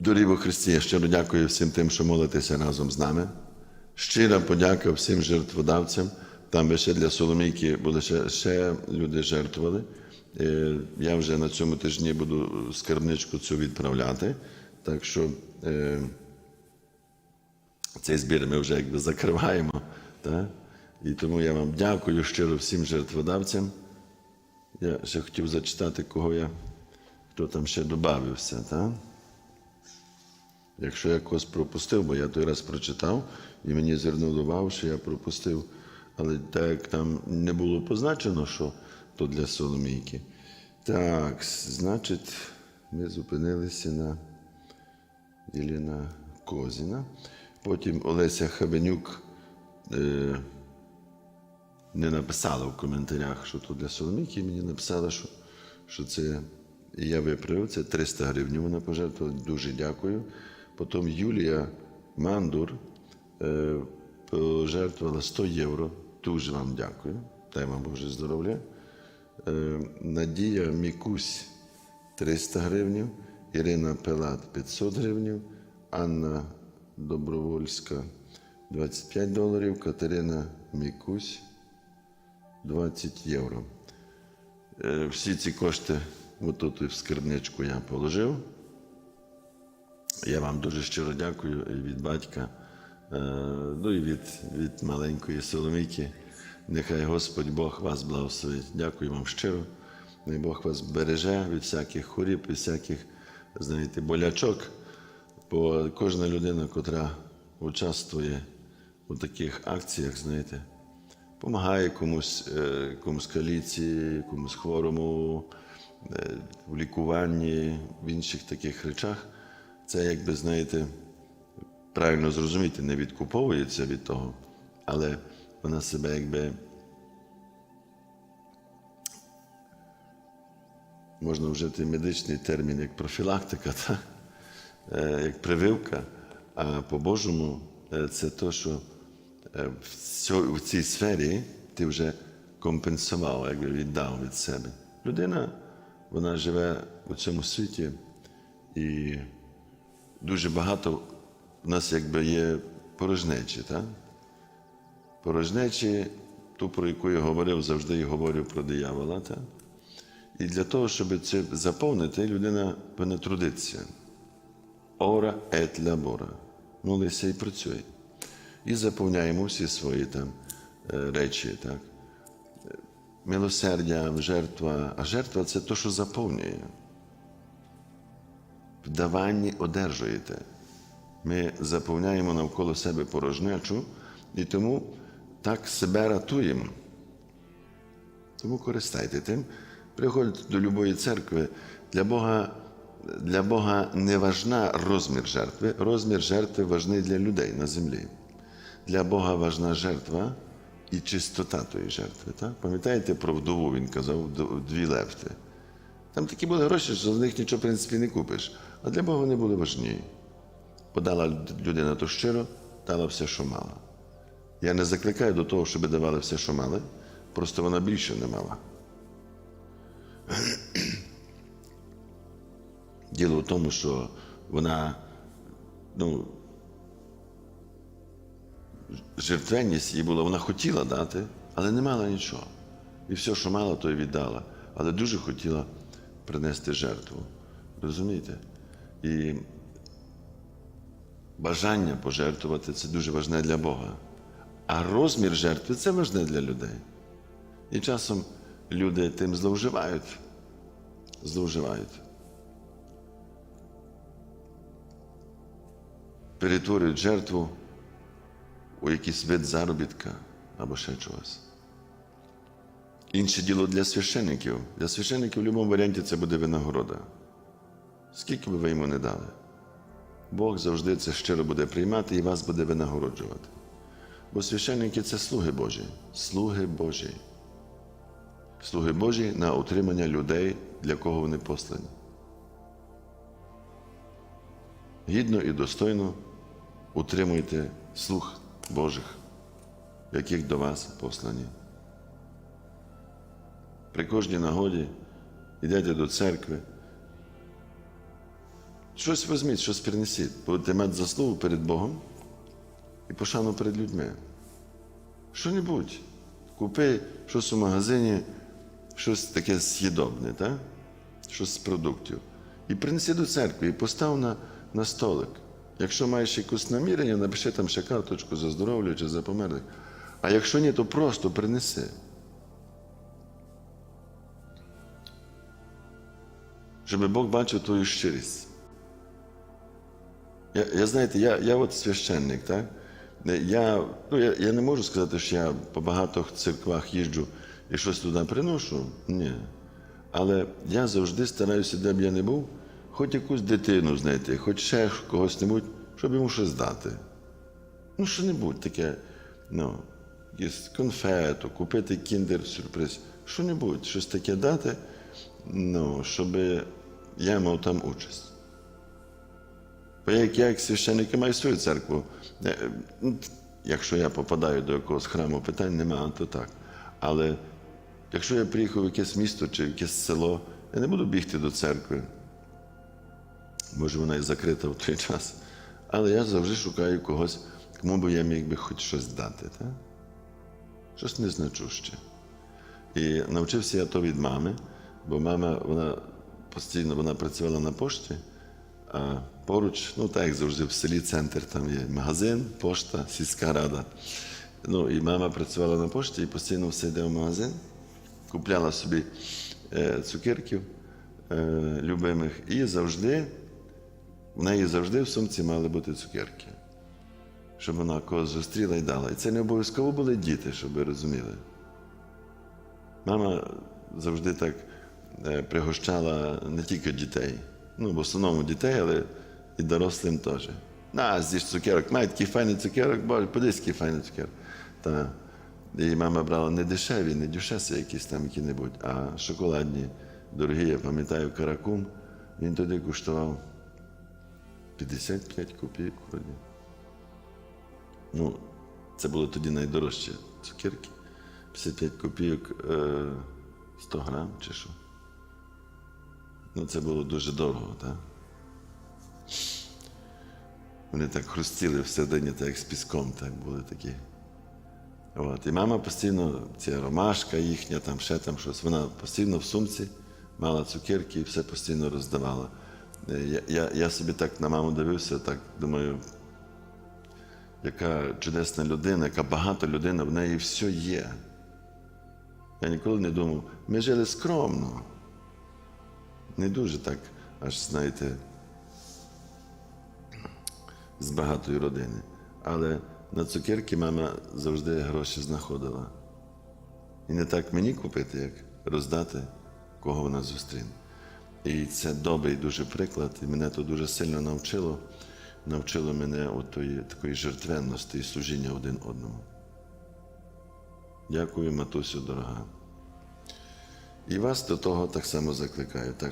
Дорогі во Христі, я щиро дякую всім тим, що молитеся разом з нами. Щира подяка всім жертводавцям. Там би ще для Соломійки були ще, ще люди жертвували. Е, Я вже на цьому тижні буду скарбничку цю відправляти. Так що е, цей збір ми вже якби закриваємо. Так? І тому я вам дякую щиро всім жертводавцям. Я ще хотів зачитати, кого я, хто там ще додався. Якщо я когось пропустив, бо я той раз прочитав і мені звернули увагу, що я пропустив. Але так як там не було позначено, що то для Соломійки. Так, значить, ми зупинилися на Єліна Козіна. Потім Олеся Хабенюк е, не написала в коментарях, що то для Соломійки, мені написала, що, що це і я виправив, це 300 гривень вона пожертвувала. Дуже дякую. Потім Юлія Мандур е, пожертвувала 100 євро. Дуже вам дякую. Дай вам Боже здоров'я. Е, Надія Мікусь 300 гривень, Ірина Пелат 500 гривень, Анна Добровольська 25 доларів, Катерина Мікусь 20 євро. Е, Всі ці кошти отут в скарбничку я положив. Я вам дуже щиро дякую і від батька, е, ну і від, від маленької Соломійки. Нехай Господь Бог вас благословить. Дякую вам щиро. Най Бог вас береже від всяких хворіб, від всяких, знаєте, болячок. Бо кожна людина, котра участвує у таких акціях, знаєте, допомагає комусь, е, комусь каліці, комусь хворому, е, в лікуванні, в інших таких речах. Це, якби, знаєте, правильно зрозуміти, не відкуповується від того, але вона себе якби можна вжити медичний термін як профілактика, та? е, як прививка. А по-божому е, це то, що е, в, цій сфері ти вже компенсував, якби віддав від себе. Людина, вона живе у цьому світі і дуже багато в нас якби є порожнечі, так? Порожнечі, ту, про яку я говорив, завжди і говорю про диявола. Так? І для того, щоб це заповнити, людина повинна трудитися. Ора ет лабора. Молися і працюй. І заповняємо всі свої там е, речі. Так? Милосердя, жертва. А жертва це те, що заповнює. В даванні одержуєте. Ми заповняємо навколо себе порожнечу і тому так себе ратуємо. Тому користайте тим. Приходьте до любої церкви. Для Бога, для Бога не важна розмір жертви. Розмір жертви важний для людей на землі. Для Бога важна жертва і чистота тої жертви. Так? Пам'ятаєте про вдову, він казав, «Вдов- дві лепти. Там такі були гроші, що з них нічого, в принципі, не купиш. А для Бога вони були важні. Подала людина то щиро, дала все, що мала. Я не закликаю до того, щоб давали все, що мали, просто вона більше не мала. Діло в тому, що вона, ну, жертвенність їй була, вона хотіла дати, але не мала нічого. І все, що мала, то й віддала. Але дуже хотіла принести жертву. Розумієте? І бажання пожертвувати це дуже важне для Бога. А розмір жертви це важне для людей. І часом люди тим зловживають. Зловживають. Перетворюють жертву у якийсь вид заробітка або ще чогось. Інше діло для священиків. Для священиків в будь-якому варіанті це буде винагорода. Скільки би ви йому не дали, Бог завжди це щиро буде приймати і вас буде винагороджувати. Бо священники це слуги Божі, слуги Божі. Слуги Божі на утримання людей, для кого вони послані. Гідно і достойно утримуйте слуг Божих, яких до вас послані. При кожній нагоді йдете до церкви, Щось візьміть, щось принесіть. Будете мати заслугу перед Богом і пошану перед людьми. Що-небудь. Купи щось у магазині, щось таке з'їдобне, так? щось з продуктів. І принеси до церкви і постав на, на столик. Якщо маєш якусь намірення, напиши там ще карточку за здоров'я чи за померлих. А якщо ні, то просто принеси. Щоб Бог бачив твою щирість. Я, я знаєте, я, я от священник, так? Я, ну, я, я не можу сказати, що я по багатьох церквах їжджу і щось туди приношу. Ні. Але я завжди стараюся, де б я не був, хоч якусь дитину знайти, хоч ще когось-небудь, щоб йому щось дати. Ну, що-небудь таке, ну, якусь конфету, купити кіндер-сюрприз, що-небудь, щось таке дати, ну, щоб я мав там участь. Бо як як священник, маю свою церкву. Е, ну, Якщо я попадаю до якогось храму, питань немає, то так. Але якщо я приїхав в якесь місто чи в якесь село, я не буду бігти до церкви. Може, вона і закрита в той час. Але я завжди шукаю когось, кому би я міг би хоч щось дати. Так? Щось незначуще. І навчився я то від мами, бо мама вона постійно вона працювала на пошті, а поруч, ну так як завжди, в селі центр, там є магазин, пошта, сільська рада. Ну і мама працювала на пошті і постійно все йде в магазин, купляла собі е, цукерків е, любимих, і завжди, в неї завжди в сумці мали бути цукерки. Щоб вона когось зустріла і дала. І це не обов'язково були діти, щоб ви розуміли. Мама завжди так пригощала не тільки дітей, ну, в основному дітей, але і дорослим теж. На, з'їж цукерок, має такий файний цукерок, боже, подивись, який файний цукерок. Та, і мама брала не дешеві, не дюшеси якісь там які-небудь, а шоколадні, дорогі, я пам'ятаю, каракум. Він тоді коштував 55 копійок вроді. Ну, це були тоді найдорожчі цукерки. 55 копійок е, 100 грам чи що. Ну, це було дуже дорого, так? Вони так хрустіли всередині, так як з піском, так були такі. От. І мама постійно, ця ромашка їхня, там ще там щось, вона постійно в сумці мала цукерки і все постійно роздавала. Е, Я, я, я собі так на маму дивився, так думаю, яка чудесна людина, яка багата людина, в неї все є. Я ніколи не думав, ми жили скромно. Не дуже так, аж знаєте, з багатої родини. Але на цукерки мама завжди гроші знаходила. І не так мені купити, як роздати, кого вона зустріне. І це добрий дуже приклад, і мене то дуже сильно навчило. Навчило мене от такої жертвенності і служіння один одному. Дякую, матусю дорога. І вас до того так само закликаю. Так